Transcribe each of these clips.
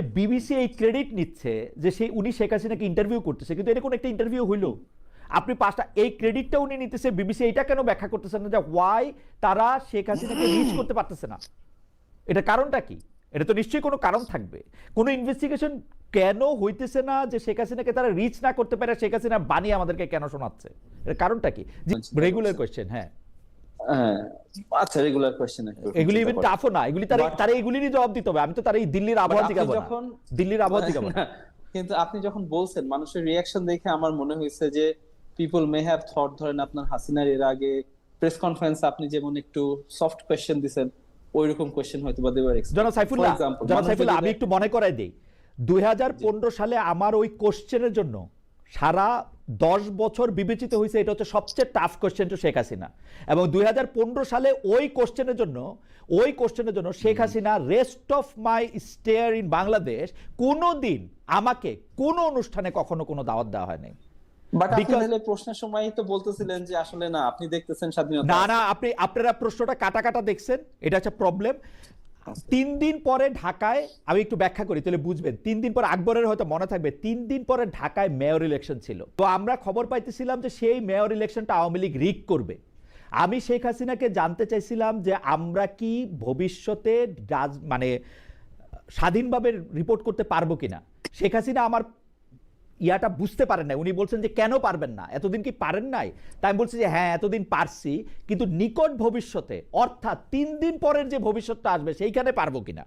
BBC এই credit নিচ্ছে যে সেই উনি শেখ হাসিনাকে ইন্টারভিউ করতেছে কিন্তু এটা কোনো একটা ইন্টারভিউ হইল। আপনি পাঁচটা এই ক্রেডিটটা উনি নিতেছে বিবিসি এটা কেন ব্যাখ্যা করতেছেন না যে ওয়াই তারা শেখ হাসিনাকে রিচ করতে পারতেছে না? এটা কারণটা কি? এটা তো নিশ্চয়ই কোনো কারণ থাকবে। কোনো ইনভেস্টিগেশন কেন হইতেছে না যে শেখ হাসিনাকে তারা রিচ না করতে পারে শেখ হাসিনা বানিয়ে আমাদেরকে কেন শোনাচ্ছে? এর কারণটা কি? রেগুলার কোয়েশ্চেন হ্যাঁ। হ্যাঁ আচ্ছা রেগুলার কোশ্চেন এগুলি ইভেন টাফও না এগুলি তারা তারা জবাব দিতে হবে। আমি তো তারা এই দিল্লির আবহাওয়া জিগাবো যখন- দিল্লির আবহাওয়া না কিন্তু আপনি যখন বলছেন মানুষের রিয়াকশন দেখে আমার মনে হয়েছে যে পিপল মে হ্যাভ থট ধরেন আপনার হাসিনার এর আগে প্রেস কনফারেন্স আপনি যেমন একটু সফট কোয়েশ্চেন দিছেন ওই রকম কোয়েশ্চেন হয়তো বা দেবার জনাব সাইফুল্লাহ জনাব সাইফুল্লাহ আমি একটু মনে করাই দেই। দুই হাজার পনেরো সালে আমার ওই কোশ্চেনের জন্য সারা দশ বছর বিবেচিত হয়েছে এটা হচ্ছে সবচেয়ে tough question to Sheikh Hasina এবং দুই সালে ওই কোশ্চেনের জন্য ওই কোশ্চেনের জন্য Sheikh Hasina rest of my stay in Bangladesh কোনো দিন আমাকে কোনো অনুষ্ঠানে কখনো কোনো দাওয়াত দেওয়া হয়নি। প্রশ্নের সময়ই তো বলতেছিলেন যে আসলে না আপনি দেখতেছেন স্বাধীনতা। না না আপনি আপনারা প্রশ্নটা কাটা কাটা দেখছেন এটা হচ্ছে প্রবলেম তিন দিন পরে ঢাকায়, আমি একটু ব্যাখ্যা করি, তাহলে বুঝবেন। তিন দিন পরে আকবরের হয়তো মনে থাকবে, তিন দিন পরে ঢাকায় মেয়র ইলেকশন ছিল। তো আমরা খবর পাইতেছিলাম যে সেই মেয়র ইলেকশনটা আওয়ামী লীগ রিক করবে। আমি শেখ হাসিনাকে জানতে চাইছিলাম যে আমরা কি ভবিষ্যতে মানে স্বাধীনভাবে রিপোর্ট করতে পারব কিনা। শেখ হাসিনা আমার ইয়াটা বুঝতে পারেন নাই। উনি বলছেন যে, কেন পারবেন না? এতদিন কি পারেন নাই? তাই আমি বলছি যে হ্যাঁ এতদিন পারছি, কিন্তু নিকট ভবিষ্যতে, অর্থাৎ তিন দিন পরের যে ভবিষ্যৎটা আসবে, সেইখানে পারব কিনা?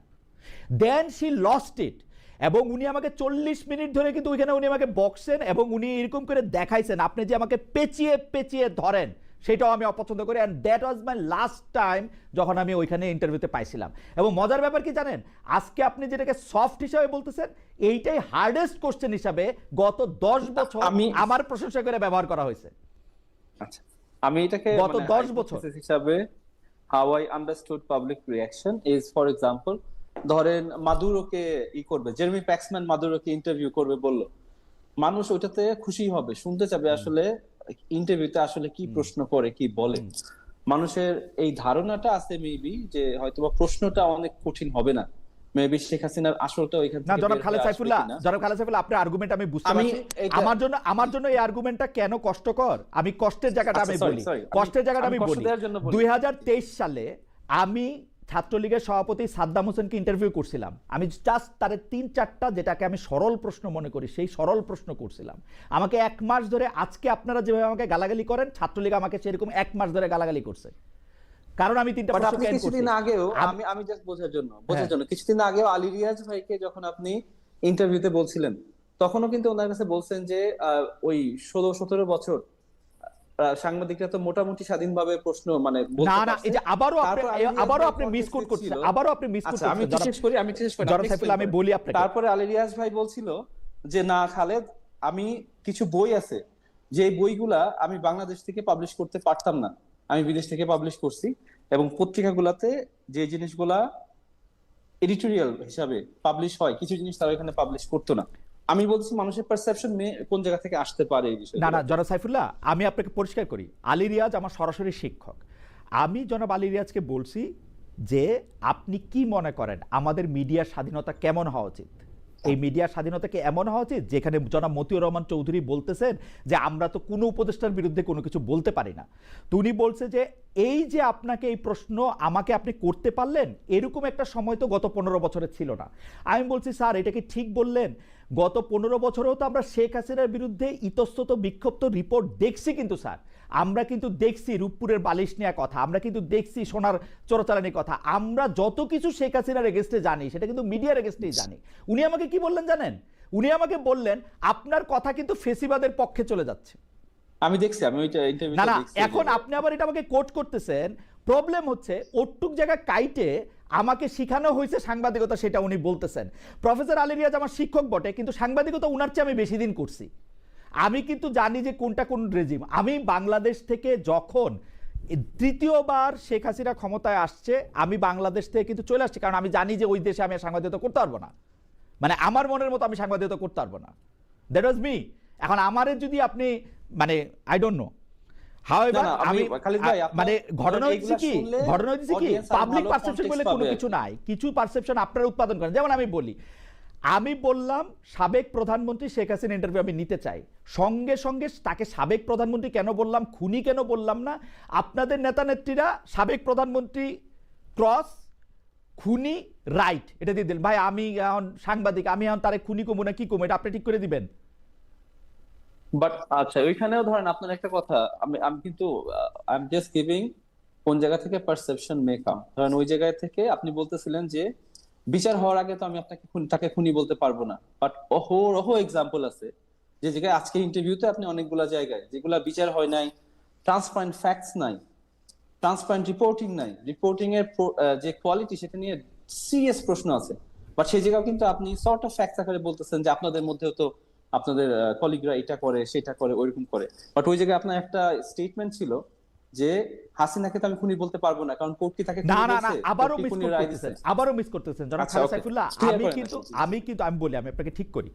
দেন শি লস্ট ইট এবং উনি আমাকে চল্লিশ মিনিট ধরে কিন্তু ওইখানে উনি আমাকে বক্সেন এবং উনি এরকম করে দেখাইছেন। আপনি যে আমাকে পেঁচিয়ে পেঁচিয়ে ধরেন সেটাও আমি অপছন্দ করি and that was my last time যখন আমি ওইখানে ইন্টারভিউতে পাইছিলাম। এবং মজার ব্যাপার কি জানেন? আজকে আপনি যেটাকে সফট হিসাবে বলতেছেন এইটাই হার্ডেস্ট কোশ্চেন হিসাবে গত দশ বছর আমি- আমার প্রশংসা করে ব্যবহার করা হয়েছে। আচ্ছা আমি এটাকে গত মানে 10 বছর। হিসাবে how I understood public reaction is for example ধরেন মাদুরোকে ই করবে জেরমি প্যাক্সম্যান মাদুরোকে ইন্টারভিউ করবে বলল মানুষ ওইটাতে খুশি হবে শুনতে চাবে আসলে ইন্টারভিউতে আসলে কি প্রশ্ন করে কি বলে? মানুষের এই ধারণাটা আছে মেবি যে হয়তোবা প্রশ্নটা অনেক কঠিন হবে না। মেবি শেখ হাসিনার আসলটা ওইখান না জনাব খালেদ সাইফুল্লাহ জনাব খালেদ সাইফুল্লাহ আপনার আর্গুমেন্ট আমি বুঝতে পারছি। আমার জন্য আমার জন্য এই আর্গুমেন্টটা কেন কষ্টকর? আমি কষ্টের জায়গাটা আচ্ছা, আমি বলি। কষ্টের জায়গাটা আমি বলি। দেওয়ার জন্য বলি। দুই হাজার তেইশ সালে আমি ছাত্রলীগের সভাপতি সাদ্দাম হোসেনকে ইন্টারভিউ করছিলাম। আমি জাস্ট তার তিন চারটা যেটাকে আমি সরল প্রশ্ন মনে করি সেই সরল প্রশ্ন করছিলাম। আমাকে এক মাস ধরে আজকে আপনারা যেভাবে আমাকে গালাগালি করেন ছাত্রলীগ আমাকে সেরকম এক মাস ধরে গালাগালি করছে। কারণ আমি তিনটা প্রশ্ন আপনি কিছুদিন আগেও আমি- আমি জাস্ট বোঝার জন্য বোঝার হ্যাঁ। জন্য কিছুদিন আগেও আলী রিয়াজ ভাইকে যখন আপনি ইন্টারভিউতে বলছিলেন তখনও কিন্তু ওনার কাছে বলছেন যে ওই ষোলো সতেরো বছর সাংবাদিকরা তো মোটামুটি স্বাধীনভাবে প্রশ্ন মানে না না এই যে আবারও আপনি আবারও আপনি মিস কোট করছেন ছিল। আবারও আপনি মিস কোট আচ্ছা আমি শেষ করি আমি শেষ করি আমি বলি আপনাকে। তারপরে আলী রিয়াজ ভাই বলছিল যে না খালেদ আমি কিছু বই আছে যে বইগুলা আমি বাংলাদেশ থেকে পাবলিশ করতে পারতাম না। আমি বিদেশ থেকে পাবলিশ করছি এবং পত্রিকাগুলাতে যে জিনিসগুলা এডিটোরিয়াল হিসাবে পাবলিশ হয় কিছু জিনিস তারা এখানে পাবলিশ করতো না। আমি বলছি মানুষের পারসেপশন কোন জায়গা থেকে আসতে পারে না না, জনাব সাইফুল্লাহ, আমি আপনাকে পরিষ্কার করি। আলী রিয়াজ আমার সরাসরি শিক্ষক। আমি জনাব আলী রিয়াজকে বলছি যে আপনি কি মনে করেন আমাদের মিডিয়ার স্বাধীনতা কেমন হওয়া উচিত? এই মিডিয়ার স্বাধীনতা কি এমন হওয়া উচিত যেখানে জনাব মতিউর রহমান চৌধুরী বলতেছেন যে আমরা তো কোনো উপদেষ্টার বিরুদ্ধে কোনো কিছু বলতে পারি না। তো উনি বলছে যে এই যে আপনাকে এই প্রশ্ন আমাকে আপনি করতে পারলেন, এরকম একটা সময় তো গত পনেরো বছরে ছিল না। আমি বলছি, স্যার, এটা কি ঠিক বললেন? গত পনেরো বছরেও তো আমরা শেখ হাসিনার বিরুদ্ধে ইতস্তত বিক্ষিপ্ত রিপোর্ট দেখছি কিন্তু, স্যার। আমরা কিন্তু দেখছি রূপপুরের বালিশ নেওয়া কথা, আমরা কিন্তু দেখছি সোনার চোরাচালানির কথা। আমরা যত কিছু শেখ হাসিনার এগেস্টে জানি, সেটা কিন্তু মিডিয়ার এগেস্টেই জানি। উনি আমাকে কি বললেন জানেন? উনি আমাকে বললেন, আপনার কথা কিন্তু ফেসিবাদের পক্ষে চলে যাচ্ছে। আমি দেখছি আমি ওইটা ইন্টারভিউ না না এখন আপনি আবার এটা আমাকে কোট করতেছেন। প্রবলেম হচ্ছে ওটুক জায়গা কাইটে আমাকে শিখানো হয়েছে সাংবাদিকতা সেটা উনি বলতেছেন। প্রফেসর আলী রিয়াজ আমার শিক্ষক বটে কিন্তু সাংবাদিকতা উনার চেয়ে আমি বেশি দিন করছি। আমি কিন্তু জানি যে কোনটা কোন রেজিম আমি বাংলাদেশ থেকে যখন তৃতীয়বার শেখ হাসিনা ক্ষমতায় আসছে আমি বাংলাদেশ থেকে কিন্তু চলে আসছি কারণ আমি জানি যে ওই দেশে আমি সাংবাদিকতা করতে পারব না। মানে আমার মনের মতো আমি সাংবাদিকতা করতে পারব না। দ্যাট ওয়াজ মি এখন আমারে যদি আপনি মানে আই ডোন্ট নো আমি- আপনার- মানে ঘটনা হচ্ছে কি? ঘটনা হচ্ছে কি? পাবলিক পারসেপশন বলে কোনো কিছু নাই। কিছু পারসেপশন আপনারা উৎপাদন করেন। যেমন আমি বলি আমি বললাম সাবেক প্রধানমন্ত্রী শেখ হাসিনা ইন্টারভিউ আমি নিতে চাই। সঙ্গে সঙ্গে তাকে সাবেক প্রধানমন্ত্রী কেন বললাম খুনি কেন বললাম না আপনাদের নেতা নেত্রীরা সাবেক প্রধানমন্ত্রী ক্রস খুনি রাইট এটা দিয়ে দিলেন। ভাই আমি এখন সাংবাদিক আমি এখন তারে খুনি কমু না কি কমু? এটা আপনি ঠিক করে দিবেন। বাট আচ্ছা ওইখানেও ধরেন আপনার একটা কথা, আমি আমি কিন্তু আই এম জাস্ট গিভিং কোন জায়গা থেকে পারসেপশন মে কাম ধরেন ওই জায়গায় থেকে আপনি বলতেছিলেন যে, বিচার হওয়ার আগে তো আমি আপনাকে তাকে খুনি বলতে পারব না। বাট অহো রহো এক্সাম্পল আছে। যে জায়গায় আজকে ইন্টারভিউতে আপনি অনেকগুলা জায়গায়, যেগুলা বিচার হয় নাই ট্রান্সপারেন্ট ফ্যাক্টস নাই ট্রান্সপারেন্ট রিপোর্টিং নাই। রিপোর্টিং এর যে কোয়ালিটি সেটা নিয়ে সিরিয়াস প্রশ্ন আছে। বাট সেই জায়গাও কিন্তু আপনি সর্ট অফ ফ্যাক্টস আকারে বলতেছেন যে আপনাদের মধ্যেও তো আপনাদের কলিগরা এটা করে সেটা করে ওইরকম করে বাট ওই জায়গায় আপনার একটা স্টেটমেন্ট ছিল যে হাসিনাকে তো আমি খুনি বলতে পারব না কারণ কোর্ট কি তাকে না না না? আবারও মিস করতেছেন? আবারও মিস করতেছেন জনাব আচ্ছা, সাইফুল্লাহ আমি কিন্তু আমি কিন্তু আমি বলি আমি আপনাকে ঠিক করি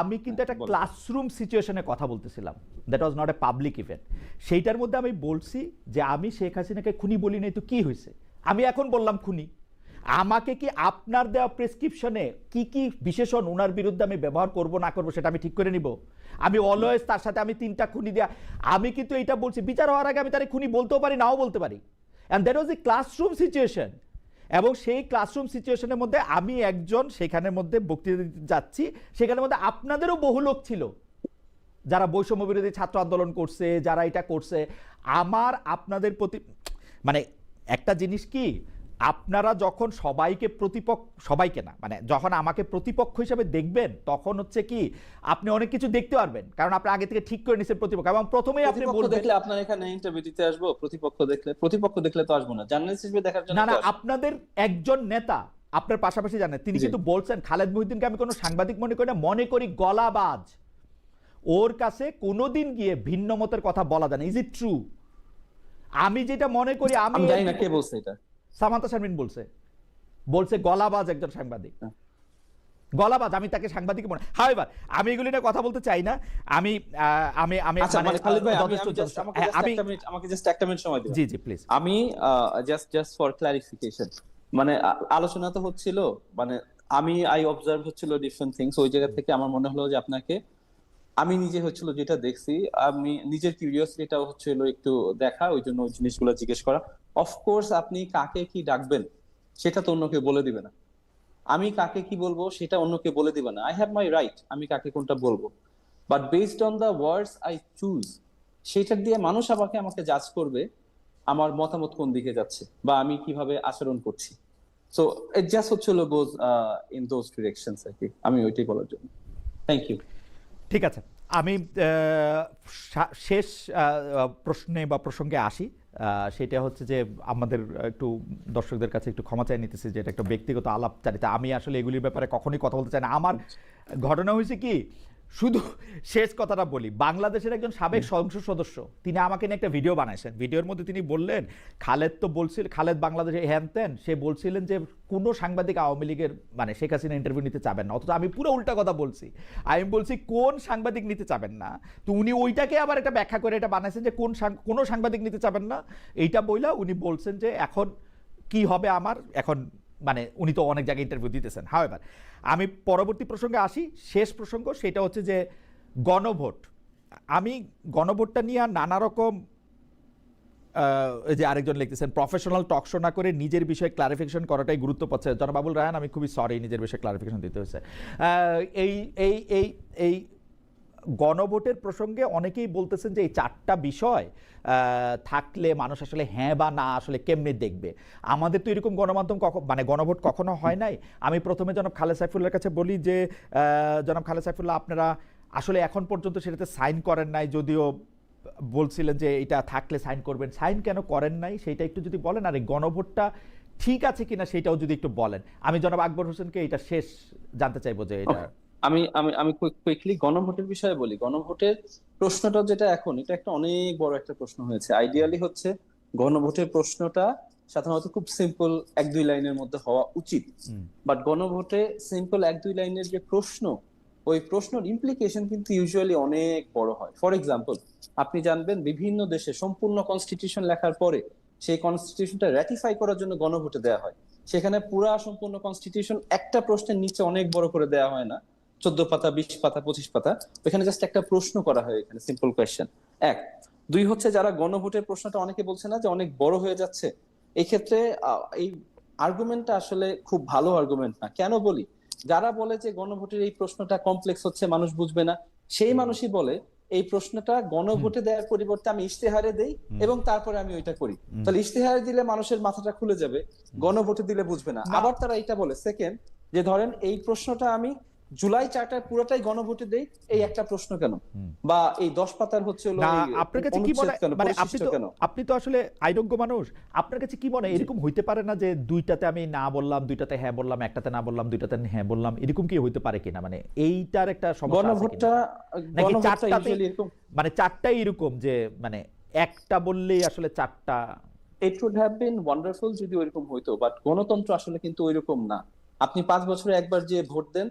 আমি কিন্তু একটা। ক্লাসরুম সিচুয়েশনে কথা বলতেছিলাম that was not a public event সেইটার মধ্যে আমি বলছি যে আমি শেখ হাসিনাকে খুনি বলি নাই তো কি হয়েছে আমি এখন বললাম খুনি আমাকে কি আপনার দেওয়া প্রেসক্রিপশনে কি কি বিশেষণ ওনার বিরুদ্ধে আমি ব্যবহার করব, না করব, সেটা আমি ঠিক করে নিব? আমি অলওয়েজ তার সাথে আমি তিনটা খুনি দেয়া আমি কিন্তু এটা বলছি, বিচার হওয়ার আগে আমি তার খুনি বলতেও পারি, নাও বলতে পারি। And that was a classroom situation এবং সেই ক্লাসরুম সিচুয়েশনের মধ্যে আমি একজন, সেখানের মধ্যে বক্তৃতা দিতে যাচ্ছি, সেখানের মধ্যে আপনাদেরও বহু লোক ছিল। যারা বৈষম্য বিরোধী ছাত্র আন্দোলন করছে, যারা এটা করছে, আমার আপনাদের প্রতি মানে একটা জিনিস কি আপনারা যখন সবাইকে প্রতিপক্ষ সবাইকে না মানে যখন আমাকে প্রতিপক্ষ হিসেবে দেখবেন তখন হচ্ছে কি আপনি অনেক কিছু দেখতে পারবেন। কারণ আপনি আগে থেকে ঠিক করে নিচ্ছেন প্রতিপক্ষ। এবং প্রথমেই আপনি বলবেন দেখলে আপনার এখানে ইন্টারভিউ দিতে আসব প্রতিপক্ষ দেখলে প্রতিপক্ষ দেখলে তো আসব না। জার্নালিস্ট হিসেবে দেখার জন্য না না আপনাদের একজন নেতা আপনার পাশাপাশি জানেন তিনি। কিন্তু বলছেন খালেদ মহিউদ্দিনকে আমি কোনো সাংবাদিক মনে করি না মনে করি গলাবাজ। ওর কাছে কোনোদিন গিয়ে ভিন্ন মতের কথা বলা যায় না। ইজ ইট ট্রু আমি যেটা মনে করি আমি জানি না কে বলছে এটা। সামান্তা শারমিন বলছে। বলছে গলাবাজ একজন সাংবাদিক। হ্যাঁ। গলাবাজ আমি তাকে সাংবাদিক মনে হাও এবার আমি এগুলি নিয়ে কথা বলতে চাই না। আমি আমি আমি আচ্ছা মানে আমি আমাকে হ্যাঁ, জাস্ট একটা মিনিট সময় দিন জি জি প্লিজ আমি জাস্ট জাস্ট ফর ক্লারিফিকেশন মানে আলোচনা তো হচ্ছিল মানে আমি আই অবজার্ভ হচ্ছিল ডিফারেন্ট থিংস ওই জায়গা থেকে আমার মনে হলো যে আপনাকে আমি নিজে হচ্ছিল যেটা দেখছি আমি নিজের কিউরিয়াসিটিটাও হচ্ছিল একটু দেখা ওই জন্য ওই জিনিসগুলো জিজ্ঞেস করা। অফকোর্স আপনি কাকে কি ডাকবেন, সেটা তো অন্যকে বলে দিবে না। আমি কাকে কি বলব, সেটা অন্যকে বলে দিবে না। আই হ্যাভ মাই রাইট আমি কাকে কোনটা বলব। But based on the words I choose সেটার দিয়ে মানুষ আমাকে আমাকে জাজ করবে, আমার মতামত কোন দিকে যাচ্ছে বা আমি কীভাবে আচরণ করছি। সো ইট জাস্ট হচ্ছিল গোজ ইন দোজ ডিরেকশনস আর কি। আমি ওইটাই বলার জন্য। থ্যাংক ইউ ঠিক আছে। আমি শেষ প্রশ্নে বা প্রসঙ্গে আসি। সেটা হচ্ছে যে আমাদের একটু দর্শকদের কাছে একটু ক্ষমা চাই নিতেছি যে এটা একটা ব্যক্তিগত আলাপচারিতা। আমি আসলে এগুলির ব্যাপারে কখনোই কথা বলতে চাই না। আমার ঘটনা হয়েছে কি? শুধু শেষ কথাটা বলি বাংলাদেশের একজন সাবেক সংসদ সদস্য তিনি আমাকে নিয়ে একটা ভিডিও বানাইছেন। ভিডিওর মধ্যে তিনি বললেন খালেদ তো বলছিল খালেদ বাংলাদেশে হ্যান ত্যান সে বলছিলেন যে কোনো সাংবাদিক আওয়ামী লীগের মানে শেখ হাসিনা ইন্টারভিউ নিতে চাবেন না অথচ আমি পুরো উল্টা কথা বলছি। আমি বলছি কোন সাংবাদিক নিতে চাবেন না? তো উনি ওইটাকে আবার একটা ব্যাখ্যা করে এটা বানাইছেন যে কোন কোনো সাংবাদিক নিতে চাবেন না। এইটা বইলা উনি বলছেন যে এখন কি হবে আমার এখন মানে উনি তো অনেক জায়গায় ইন্টারভিউ দিতেছেন। হাও এবার আমি পরবর্তী প্রসঙ্গে আসি। শেষ প্রসঙ্গ সেটা হচ্ছে যে গণভোট। আমি গণভোটটা নিয়ে নানা রকম যে আরেকজন লিখতেছেন প্রফেশনাল টক শো না করে নিজের বিষয়ে ক্লারিফিকেশন করাটাই গুরুত্ব পাচ্ছে। জনাবাবুল রায়ন আমি খুবই সরি নিজের বিষয়ে ক্লারিফিকেশন দিতে হয়েছে। এই এই এই এই গণভোটের প্রসঙ্গে অনেকেই বলতেছেন যে এই চারটা বিষয় থাকলে মানুষ আসলে হ্যাঁ বা না আসলে কেমনে দেখবে? আমাদের তো এরকম গণমাধ্যম কখন মানে গণভোট কখনো হয় নাই। আমি প্রথমে জনাব খালেদ সাইফুল্লার কাছে বলি যে জনাব খালেদ সাইফুল্লাহ, আপনারা আসলে এখন পর্যন্ত সেটাতে সাইন করেন নাই, যদিও বলছিলেন যে এটা থাকলে সাইন করবেন। সাইন কেন করেন নাই? সেটা একটু যদি বলেন, আর এই গণভোটটা ঠিক আছে কিনা সেটাও যদি একটু বলেন। আমি জনাব আকবর হোসেনকে এটা শেষ জানতে চাইব যে এটা আমি আমি আমি কুইকলি গণভোটের বিষয়ে বলি। গণভোটের প্রশ্নটা যেটা এখন এটা একটা অনেক বড় একটা প্রশ্ন হয়েছে। আইডিয়ালি হচ্ছে গণভোটের প্রশ্নটা সাধারণত খুব সিম্পল এক দুই লাইনের মধ্যে হওয়া উচিত। বাট গণভোটে সিম্পল এক দুই লাইনের যে প্রশ্ন ওই প্রশ্নের ইমপ্লিকেশন কিন্তু ইউজুয়ালি অনেক বড় হয়। ফর এক্সাম্পল আপনি জানবেন বিভিন্ন দেশে সম্পূর্ণ কনস্টিটিউশন লেখার পরে সেই কনস্টিটিউশনটা র্যাটিফাই করার জন্য গণভোটে দেওয়া হয়। সেখানে পুরা সম্পূর্ণ কনস্টিটিউশন একটা প্রশ্নের নিচে অনেক বড় করে দেওয়া হয় না। চোদ্দ পাতা বিশ পাতা পঁচিশ পাতা। ওখানে জাস্ট একটা প্রশ্ন করা হয় এখানে সিম্পল কোয়েশ্চেন এক দুই হচ্ছে যারা গণভোটের প্রশ্নটা অনেকে বলছে না যে অনেক বড় হয়ে যাচ্ছে এই ক্ষেত্রে এই আর্গুমেন্টটা আসলে খুব ভালো আর্গুমেন্ট না। কেন বলি? যারা বলে যে গণভোটের এই প্রশ্নটা কমপ্লেক্স হচ্ছে মানুষ বুঝবে না সেই মানুষই বলে এই প্রশ্নটা গণভোটে দেওয়ার পরিবর্তে আমি ইশতেহারে দেই এবং তারপরে আমি ওইটা করি। তাহলে ইশতেহারে দিলে মানুষের মাথাটা খুলে যাবে গণভোটে দিলে বুঝবে না। না। আবার তারা এটা বলে সেকেন্ড যে ধরেন এই প্রশ্নটা আমি জুলাই চারটায় পুরোটাই গণভোটে দেই এই একটা প্রশ্ন কেন? বা এই দশ পাতার হচ্ছে না আপনার কাছে কি মনে মানে আপনি তো আপনি তো আসলে আইরজ্ঞ মানুষ। আপনার কাছে কি মনে এরকম হইতে পারে না যে দুইটাতে আমি না বললাম দুইটাতে হ্যাঁ বললাম একটাতে না বললাম দুইটাতে হ্যাঁ বললাম এরকম কি হইতে পারে কিনা? মানে এইটার একটা সমস্যা গণভোটটা নাকি চারটাতে- এরকম মানে চারটাই এরকম যে মানে একটা বললেই আসলে চারটা it would have been wonderful যদি ওইরকম হইতো বাট গণতন্ত্র আসলে কিন্তু ওইরকম না। আপনি পাঁচ বছরে একবার যে ভোট দেন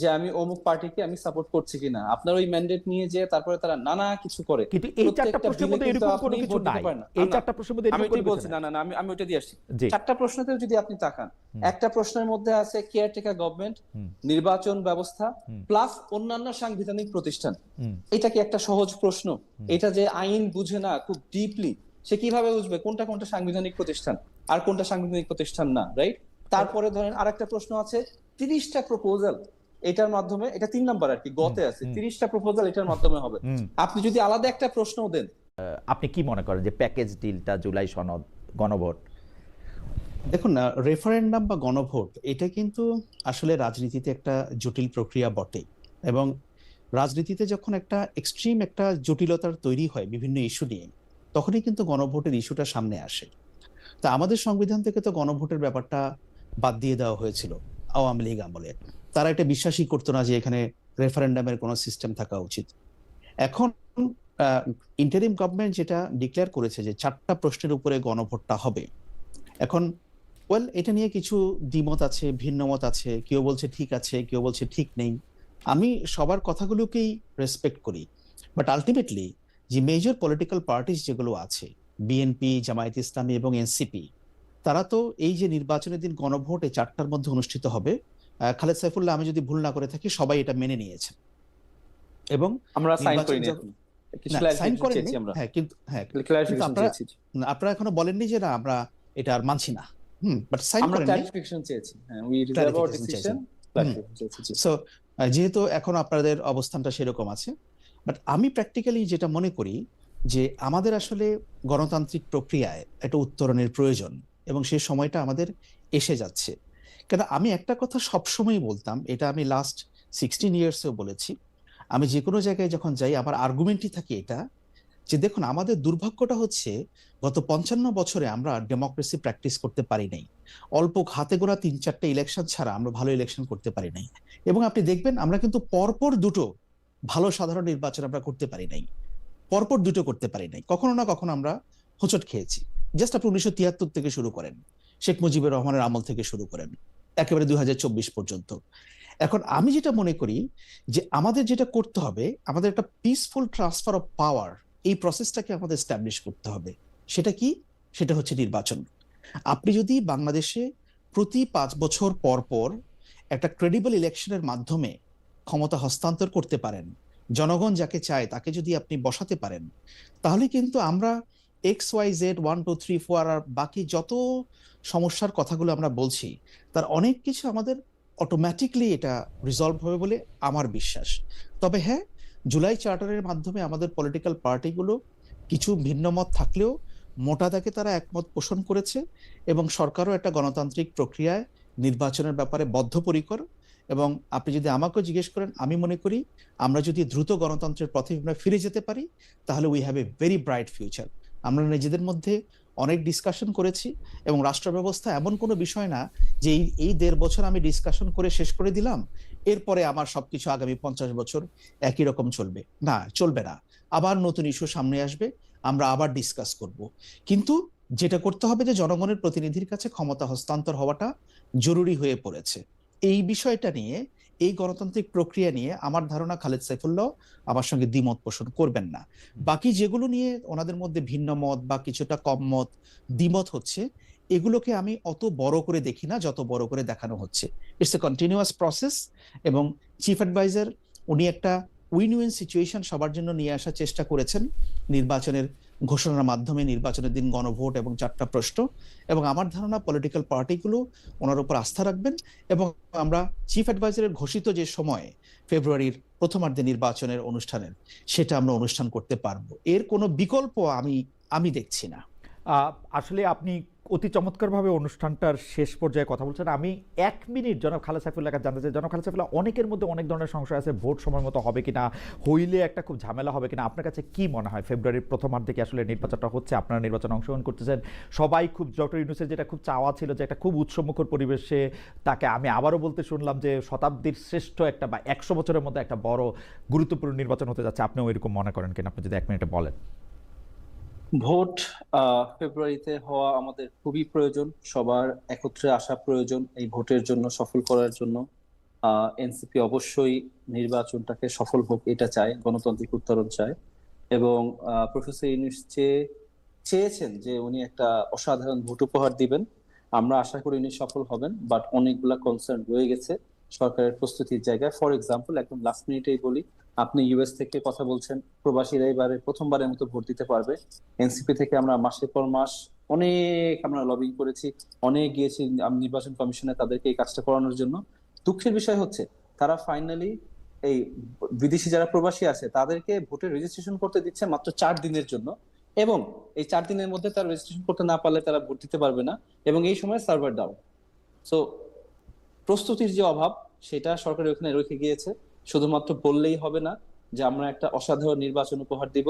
যে আমি অমুক পার্টিকে আমি সাপোর্ট করছি কিনা। আপনার ওই ম্যান্ডেট নিয়ে যে তারপরে তারা নানা কিছু করে। কিন্তু এই চারটা প্রশ্নের মধ্যে এরকম কোনো কিছু নাই। এই চারটা প্রশ্নের মধ্যে আমি বলছি না না না আমি আমি ওইটা দিয়ে আসছি। চারটা প্রশ্নতেও যদি আপনি তাকান একটা প্রশ্নের মধ্যে আছে কেয়ারটেকার গভর্নমেন্ট নির্বাচন ব্যবস্থা প্লাস অন্যান্য সাংবিধানিক প্রতিষ্ঠান। এটা কি একটা সহজ প্রশ্ন? এটা যে আইন বুঝে না খুব ডিপলি সে কীভাবে বুঝবে কোনটা কোনটা সাংবিধানিক প্রতিষ্ঠান আর কোনটা সাংবিধানিক প্রতিষ্ঠান না রাইট তারপরে ধরেন আরেকটা প্রশ্ন আছে তিরিশটা প্রপোজাল এটার মাধ্যমে এটা তিন নাম্বার আর কি গতে আছে তিরিশটা প্রপোজাল এটার মাধ্যমে হবে। আপনি যদি আলাদা একটা প্রশ্ন দেন। আপনি কি মনে করেন যে প্যাকেজ ডিলটা জুলাই সনদ গণভোট? দেখুন না রেফারেন্ডাম বা গণভোট এটা কিন্তু আসলে রাজনীতিতে একটা জটিল প্রক্রিয়া বটে এবং রাজনীতিতে যখন একটা এক্সট্রিম একটা জটিলতার তৈরি হয় বিভিন্ন ইস্যু নিয়ে তখনই কিন্তু গণভোটের ইস্যুটা সামনে আসে। তা আমাদের সংবিধান থেকে তো গণভোটের ব্যাপারটা বাদ দিয়ে দেওয়া হয়েছিল আওয়ামী লীগ আমলে তারা এটা বিশ্বাসই করতো না যে এখানে রেফারেন্ডামের কোনো সিস্টেম থাকা উচিত। এখন ইন্টারিম গভর্নমেন্ট যেটা ডিক্লেয়ার করেছে যে চারটা প্রশ্নের উপরে গণভোটটা হবে। এখন ওয়েল এটা নিয়ে কিছু দ্বিমত আছে ভিন্নমত আছে, কেউ বলছে ঠিক আছে, কেউ বলছে ঠিক নেই। আমি সবার কথাগুলোকেই রেসপেক্ট করি। বাট আলটিমেটলি যে মেজর পলিটিক্যাল পার্টিস যেগুলো আছে বিএনপি জামায়াত ইসলামী এবং এনসিপি তারা তো এই যে নির্বাচনের দিন গণভোট এই চারটার মধ্যে অনুষ্ঠিত হবে খালেদ সাইফুল্লাহ আমি যদি ভুল না করে থাকি সবাই এটা মেনে নিয়েছে এবং আমরা সাইন করিনি সাইন clarification করেনি আমরা। হ্যাঁ কিন্তু হ্যাঁ আপনারা- এখনও বলেননি যে না আমরা এটা আর মানছি না। হুম বাট সাইন আমরা ক্লারিফিকেশন চেয়েছি। হ্যাঁ we reserve our decision. So যেহেতু এখন আপনাদের অবস্থানটা সেরকম আছে বাট আমি প্র্যাকটিক্যালি যেটা মনে করি যে আমাদের আসলে গণতান্ত্রিক প্রক্রিয়ায় একটা উত্তরণের প্রয়োজন এবং সেই সময়টা আমাদের এসে যাচ্ছে। কেন আমি একটা কথা সবসময় বলতাম, এটা আমি লাস্ট সিক্সটিন ইয়ার্সেও বলেছি। আমি যে কোনো জায়গায় যখন যাই, আমার আর্গুমেন্টই থাকে এটা যে দেখুন, আমাদের দুর্ভাগ্যটা হচ্ছে গত পঞ্চান্ন বছরে আমরা ডেমোক্রেসি প্র্যাকটিস করতে পারি নাই। অল্প হাতে গোনা তিন চারটে ইলেকশন ছাড়া আমরা ভালো ইলেকশন করতে পারি নাই। এবং আপনি দেখবেন আমরা কিন্তু পরপর দুটো ভালো সাধারণ নির্বাচন আমরা করতে পারি নাই। পরপর দুটো করতে পারি নাই। কখনো না কখনো আমরা হোঁচট খেয়েছি। জাস্ট আপনি উনিশশো তিয়াত্তর থেকে শুরু করেন। শেখ মুজিবুর রহমানের আমল থেকে শুরু করেন। একেবারে দুই হাজার চব্বিশ পর্যন্ত। এখন আমি যেটা মনে করি যে আমাদের যেটা করতে হবে, আমাদের একটা পিসফুল ট্রান্সফার অফ পাওয়ার এই প্রসেসটাকে আমাদের স্ট্যাবলিশ করতে হবে। সেটা কি? সেটা হচ্ছে নির্বাচন। আপনি যদি বাংলাদেশে প্রতি পাঁচ বছর পর পর একটা ক্রেডিবল ইলেকশনের মাধ্যমে ক্ষমতা হস্তান্তর করতে পারেন, জনগণ যাকে চায় তাকে যদি আপনি বসাতে পারেন, তাহলে কিন্তু আমরা X Y Z one two three four আর বাকি যত সমস্যার কথাগুলো আমরা বলছি, তার অনেক কিছু আমাদের অটোমেটিকলি এটা রিজলভ হবে বলে আমার বিশ্বাস। তবে হ্যাঁ জুলাই চার্টারের মাধ্যমে আমাদের পলিটিক্যাল পার্টিগুলো কিছু ভিন্নমত থাকলেও মোটা দাগে তারা একমত পোষণ করেছে এবং সরকারও একটা গণতান্ত্রিক প্রক্রিয়ায় নির্বাচনের ব্যাপারে বদ্ধপরিকর এবং আপনি যদি আমাকেও জিজ্ঞেস করেন, আমি মনে করি আমরা যদি দ্রুত গণতন্ত্রের পথে আমরা ফিরে যেতে পারি, তাহলে we have a very bright future আমরা নিজেদের মধ্যে অনেক ডিসকাশন করেছি এবং রাষ্ট্র ব্যবস্থা এমন কোনো বিষয় না যে এই দেড় বছর আমি ডিসকাশন করে শেষ করে দিলাম, এরপরে আমার সবকিছু আগামী পঞ্চাশ বছর একই রকম চলবে। না চলবে না। আবার নতুন ইস্যু সামনে আসবে, আমরা আবার ডিসকাস করব। কিন্তু যেটা করতে হবে যে জনগণের প্রতিনিধির কাছে ক্ষমতা হস্তান্তর হওয়াটা জরুরি হয়ে পড়েছে। এই বিষয়টা নিয়ে এই গণতান্ত্রিক প্রক্রিয়া নিয়ে আমার ধারণা খালেদ সাইফুল্লাহ আমার সঙ্গে দ্বিমত পোষণ করবেন না। বাকি যেগুলো নিয়ে ওনাদের মধ্যে ভিন্ন মত বা কিছুটা কম মত দ্বিমত হচ্ছে এগুলোকে আমি অত বড় করে দেখি না যত বড় করে দেখানো হচ্ছে। ইটস এ কন্টিনিউয়াস প্রসেস এবং চিফ অ্যাডভাইজার উনি একটা উইন উইন সিচুয়েশন সবার জন্য নিয়ে আসার চেষ্টা করেছেন নির্বাচনের ঘোষণার মাধ্যমে নির্বাচনের দিন গণভোট এবং চারটা প্রশ্ন এবং আমার ধারণা পলিটিক্যাল পার্টিগুলো ওনার উপর আস্থা রাখবেন এবং আমরা চিফ অ্যাডভাইজারের ঘোষিত যে সময় ফেব্রুয়ারির প্রথমার্ধে নির্বাচনের অনুষ্ঠানের, সেটা আমরা অনুষ্ঠান করতে পারব। এর কোনো বিকল্প আমি আমি দেখছি না। আসলে আপনি অতি চমৎকারভাবে অনুষ্ঠানটার শেষ পর্যায়ে কথা বলছেন। আমি এক মিনিট জনাব খালেদ সাইফুল্লাহ কাছে জানতে চাই, জনাব খালেদ সাইফুল্লাহ, অনেকের মধ্যে অনেক ধরনের সংশয় আছে, ভোট সময় মতো হবে কিনা, হইলে একটা খুব ঝামেলা হবে কিনা, আপনার কাছে কি মনে হয়? ফেব্রুয়ারির প্রথমার্ধে কি আসলে নির্বাচনটা হচ্ছে? আপনারা নির্বাচন অংশগ্রহণ করতেছেন। সবাই খুব, ডক্টর ইউনুসের যেটা খুব চাওয়া ছিল যে একটা খুব উৎসমুখর পরিবেশে তাকে আমি আবারও বলতে শুনলাম যে শতাব্দীর শ্রেষ্ঠ একটা বা একশো বছরের মধ্যে একটা বড় গুরুত্বপূর্ণ নির্বাচন হতে যাচ্ছে। আপনিও এরকম মনে করেন কিনা? আপনি যদি এক মিনিটে বলেন। ভোট ফেব্রুয়ারিতে হওয়া আমাদের খুবই প্রয়োজন। সবার একত্রে আসা প্রয়োজন এই ভোটের জন্য, সফল করার জন্য। এনসিপি অবশ্যই নির্বাচনটাকে সফল হোক, এটা চায়, গণতান্ত্রিক উত্তরণ চায়। এবং প্রফেসর ইউনুস চেয়ে চেয়েছেন যে উনি একটা অসাধারণ ভোট উপহার দিবেন, আমরা আশা করি উনি সফল হবেন বাট অনেকগুলা কনসার্ন রয়ে গেছে সরকারের প্রস্তুতির জায়গায়। ফর এক্সাম্পল একদম লাস্ট মিনিটেই বলি আপনি ইউএস থেকে কথা বলছেন, প্রবাসীরা এবারে প্রথমবারের মতো ভোট দিতে পারবে। এনসিপি থেকে আমরা মাসের পর মাস অনেক আমরা লবিং করেছি, অনেক গিয়েছি নির্বাচন কমিশনে তাদেরকে এই কাজটা করানোর জন্য। দুঃখের বিষয় হচ্ছে, তারা ফাইনালি এই বিদেশি যারা প্রবাসী আছে, তাদেরকে ভোটের রেজিস্ট্রেশন করতে দিচ্ছে মাত্র চার দিনের জন্য এবং এই চার দিনের মধ্যে তারা রেজিস্ট্রেশন করতে না পারলে তারা ভোট দিতে পারবে না এবং এই সময় সার্ভার ডাউন সো প্রস্তুতির যে অভাব, সেটা সরকারের ওখানে রেখে গিয়েছে। শুধুমাত্র বললেই হবে না যে আমরা একটা অসাধারণ নির্বাচন উপহার দিব,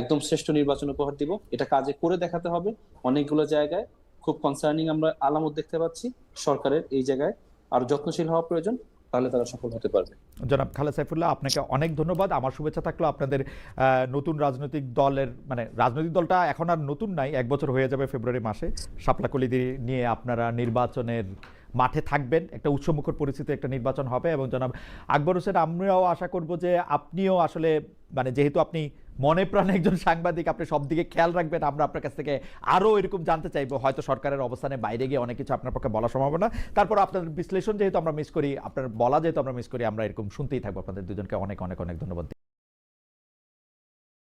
একদম শ্রেষ্ঠ নির্বাচন উপহার দিব। এটা কাজে করে দেখাতে হবে। অনেকগুলো জায়গায় খুব কনসার্নিং আমরা আলামত দেখতে পাচ্ছি। সরকারের এই জায়গায় আর যত্নশীল হওয়া প্রয়োজন, তাহলে তারা সফল হতে পারবে। জনাব খালেদ সাইফুল্লাহ, আপনাকে অনেক ধন্যবাদ। আমার শুভেচ্ছা থাকল আপনাদের নতুন রাজনৈতিক দলের মানে রাজনৈতিক দলটা এখন আর নতুন নাই, এক বছর হয়ে যাবে ফেব্রুয়ারি মাসে। শাপলাকলি নিয়ে আপনারা নির্বাচনের মাঠে থাকবেন। একটা উৎসমুখর পরিস্থিতি একটা নির্বাচন হবে এবং জনাব আকবর হোসেন, আমরাও আশা করব যে আপনিও আসলে মানে যেহেতু আপনি মনে প্রাণে একজন সাংবাদিক, আপনি সব দিকে খেয়াল রাখবেন, আমরা আপনার কাছ থেকে আরও এরকম জানতে চাইব। হয়তো সরকারের অবস্থানে বাইরে গিয়ে অনেক কিছু আপনার পক্ষে বলা সম্ভব না। তারপর আপনাদের বিশ্লেষণ যেহেতু আমরা মিস করি, আপনার বলা যেহেতু আমরা মিস করি, আমরা এরকম শুনতেই থাকব। আপনাদের দুজনকে অনেক অনেক অনেক ধন্যবাদ।